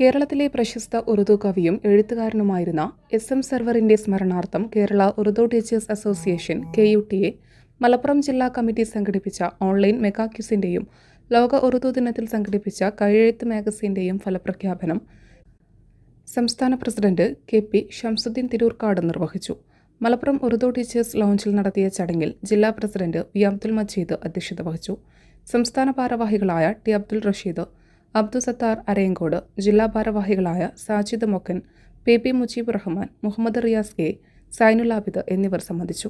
കേരളത്തിലെ പ്രശസ്ത ഉറുദു കവിയും എഴുത്തുകാരനുമായിരുന്ന എസ് എം സർവറിന്റെ സ്മരണാർത്ഥം Kerala Urdu teachers association K U T A Malappuram ജില്ലാ കമ്മിറ്റി സംഘടിപ്പിച്ച ഓൺലൈൻ മെഗാക്യുസിന്റെയും ലോക ഉറുദു ദിനത്തിൽ സംഘടിപ്പിച്ച കയ്യെഴുത്ത് മാഗസിന്റെയും ഫലപ്രഖ്യാപനം സംസ്ഥാന president K P Shamsuddin Tirurkkad നിർവഹിച്ചു. മലപ്പുറം ഉറുദു ടീച്ചേഴ്സ് ലോഞ്ചിൽ നടത്തിയ ചടങ്ങിൽ ജില്ലാ പ്രസിഡന്റ് വി അബ്ദുൽ മജീദ് അധ്യക്ഷത വഹിച്ചു. സംസ്ഥാന ഭാരവാഹികളായ ടി അബ്ദുൽ റഷീദ് അബ്ദുൽ സത്താർ അരയങ്കോട് ജില്ലാ ഭാരവാഹികളായ Sajid Mokkan P P Mujeeb Rahman Muhammad Riyas K Zainul Abid എന്നിവർ സംബന്ധിച്ചു.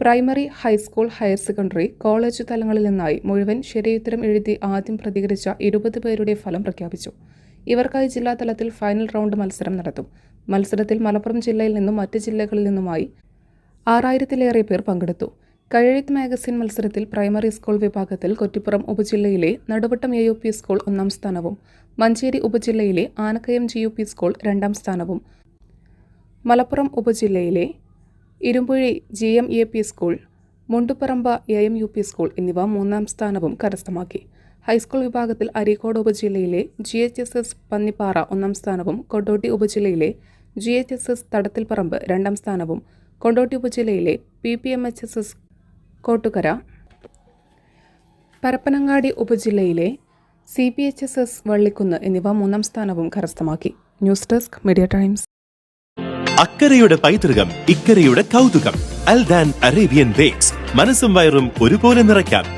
Primary high school higher secondary college തലങ്ങളിൽ നിന്നായി മുഴുവൻ ശരിയുത്തരം എഴുതി ആദ്യം പ്രതികരിച്ച ഇരുപത് പേരുടെ ഫലം പ്രഖ്യാപിച്ചു. ഇവർക്കായി ജില്ലാതലത്തിൽ ഫൈനൽ റൗണ്ട് മത്സരം നടത്തും. മത്സരത്തിൽ മലപ്പുറം ജില്ലയിൽ നിന്നും മറ്റ് ജില്ലകളിൽ നിന്നുമായി ആറായിരത്തിലേറെ പേർ പങ്കെടുത്തു. കഴെഴുത്ത് മാഗസിൻ മത്സരത്തിൽ പ്രൈമറി സ്കൂൾ വിഭാഗത്തിൽ കൊറ്റിപ്പുറം ഉപജില്ലയിലെ Naduvattom A U P school ഒന്നാം സ്ഥാനവും Manjeri ഉപജില്ലയിലെ Anakkayam G U P school രണ്ടാം സ്ഥാനവും. Malappuram ഉപജില്ലയിലെ Irumbuzhi G M A P school Mundupparamba A M U P school എന്നിവ മൂന്നാം സ്ഥാനവും കരസ്ഥമാക്കി. ഹൈസ്കൂൾ വിഭാഗത്തിൽ Areekode ഉപജില്ലയിലെ G H S S Pannippara ഒന്നാം സ്ഥാനവും Kondotty ഉപജില്ലയിലെ G H S S Thadathilparamba രണ്ടാം സ്ഥാനവും Kondotty ഉപജില്ലയിലെ P P M H S S Kottukara. Parappanangadi ഉപജില്ലയിലെ C P H S S Vallikkunnu എന്നിവ മൂന്നാം സ്ഥാനവും കരസ്ഥമാക്കി. News desk media times. അക്കരയുടെ പൈതൃകം ഇക്കരയുടെ കൗതുകം. Al Dan Arabian bakes. മനസ്സും വയറും ഒരുപോലെ നിറയ്ക്കാം.